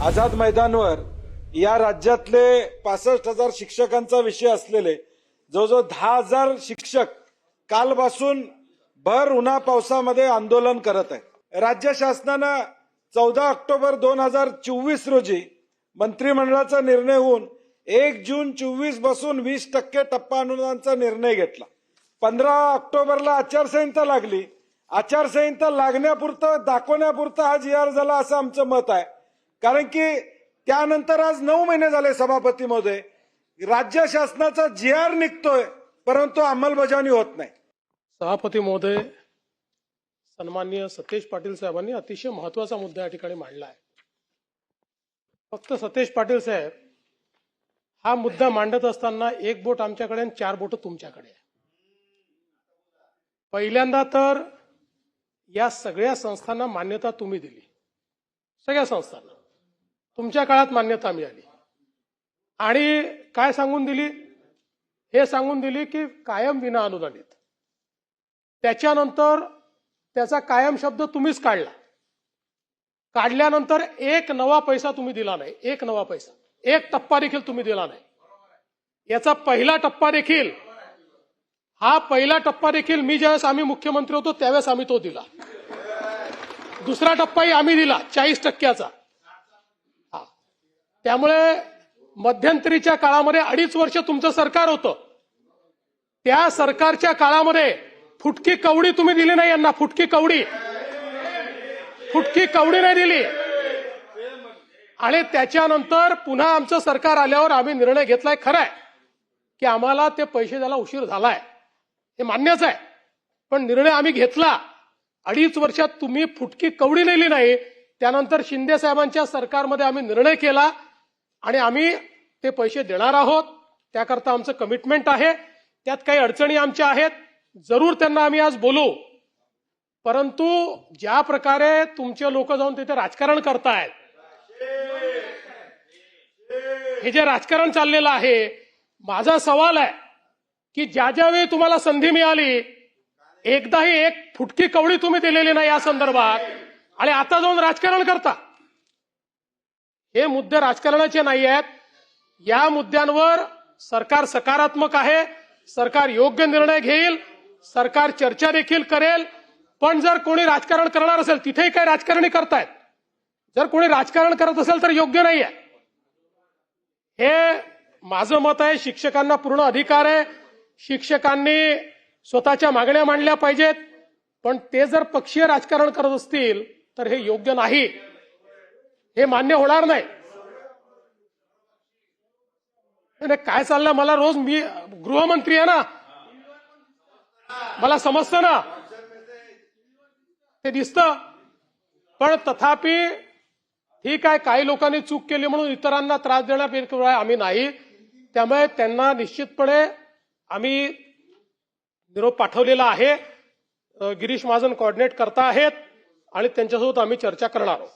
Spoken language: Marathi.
आझाद मैदानवर या राज्यातले पासष्ट हजार शिक्षकांचा विषय असलेले जवळजवळ दहा हजार शिक्षक कालपासून भर उन्हा पावसामध्ये आंदोलन करत आहे राज्य शासनानं चौदा ऑक्टोबर दोन हजार चोवीस रोजी मंत्रिमंडळाचा निर्णय होऊन एक जून चोवीसपासून वीस टक्के टप्पा अनुदानाचा निर्णय घेतला. पंधरा ऑक्टोबरला आचारसंहिता लागली. आचारसंहिता लागण्यापुरतं दाखवण्यापुरतं हा जी आर झाला असं आमचं मत आहे. कारण की त्यानंतर आज नऊ महिने झाले सभापती महोदय राज्य शासनाचा जी आर निघतोय परंतु अंमलबजावणी होत नाही. सभापती महोदय सन्माननीय सतेज पाटील साहेबांनी अतिशय महत्त्वाचा मुद्दा या ठिकाणी मांडला आहे. फक्त सतेज पाटील साहेब हा मुद्दा मांडत असताना एक बोट आमच्याकडे आणि चार बोट तुमच्याकडे आहे. पहिल्यांदा तर या सगळ्या संस्थांना मान्यता तुम्ही दिली. सगळ्या संस्थांना. तुमच्या काळात मान्यता मिळाली. आणि काय सांगून दिली? हे सांगून दिली की कायम विना अनुदानित. त्याच्यानंतर त्याचा कायम शब्द तुम्हीच काढला. काढल्यानंतर एक नवा पैसा तुम्ही दिला नाही. एक नवा पैसा. एक टप्पा देखील तुम्ही दिला नाही. याचा पहिला टप्पा देखील हा पहिला टप्पा देखील मी ज्यावेळेस आम्ही मुख्यमंत्री होतो त्यावेळेस आम्ही तो दिला. दुसरा टप्पाही आम्ही दिला चाळीस टक्क्याचा. त्यामुळे मध्यंतरीच्या काळामध्ये अडीच वर्ष तुमचं सरकार होतं. त्या सरकारच्या काळामध्ये फुटकी कवडी तुम्ही दिली नाही यांना फुटकी कवडी. फुटकी कवडी नाही दिली. आणि त्याच्यानंतर पुन्हा आमचं सरकार आल्यावर आम्ही निर्णय घेतलाय खरंय की आम्हाला ते पैसे द्यायला उशीर झालाय. हे मान्यच आहे. पण निर्णय आम्ही घेतला. अडीच वर्षात तुम्ही फुटकी कवडी नेली नाही. त्यानंतर शिंदे साहेबांच्या सरकारमध्ये आम्ही निर्णय केला. आणि आम्ही ते पैसे देणार आहोत. त्याकरता आमचं कमिटमेंट आहे. त्यात काही अडचणी आमच्या आहेत. जरूर त्यांना आम्ही आज बोलू. परंतु ज्या प्रकारे तुमचे लोक जाऊन तिथे राजकारण करतायत हे जे राजकारण चाललेलं आहे माझा सवाल आहे की ज्या ज्यावेळी तुम्हाला संधी मिळाली एकदाही एक फुटकी कवळी तुम्ही दिलेली नाही या संदर्भात. आणि आता जाऊन राजकारण करता. हे मुद्दे राजकारणाचे नाही आहेत. या मुद्द्यांवर सरकार सकारात्मक आहे. सरकार योग्य निर्णय घेईल. सरकार चर्चा देखील करेल. पण जर कोणी राजकारण करणार असेल तिथेही काही राजकारणी करतायत. जर कोणी राजकारण करत असेल तर योग्य नाही आहे हे माझं मत आहे. शिक्षकांना पूर्ण अधिकार आहे. शिक्षकांनी स्वतःच्या मागण्या मांडल्या पाहिजेत. पण ते जर पक्षीय राजकारण करत असतील तर हे योग्य नाही. हे मान्य होणार नाही. नाही, काय चाललंय मला रोज मी गृहमंत्री आहे ना. मला समजतं ना. ते दिसतं. पण तथापि ठीक आहे काही लोकांनी चूक केली म्हणून इतरांना त्रास देण्यापेक्षा आम्ही नाही. त्यामुळे त्यांना निश्चितपणे आम्ही निरोप पाठवलेला आहे. गिरीश महाजन कॉर्डिनेट करता आहेत आणि त्यांच्यासोबत आम्ही चर्चा करणार आहोत.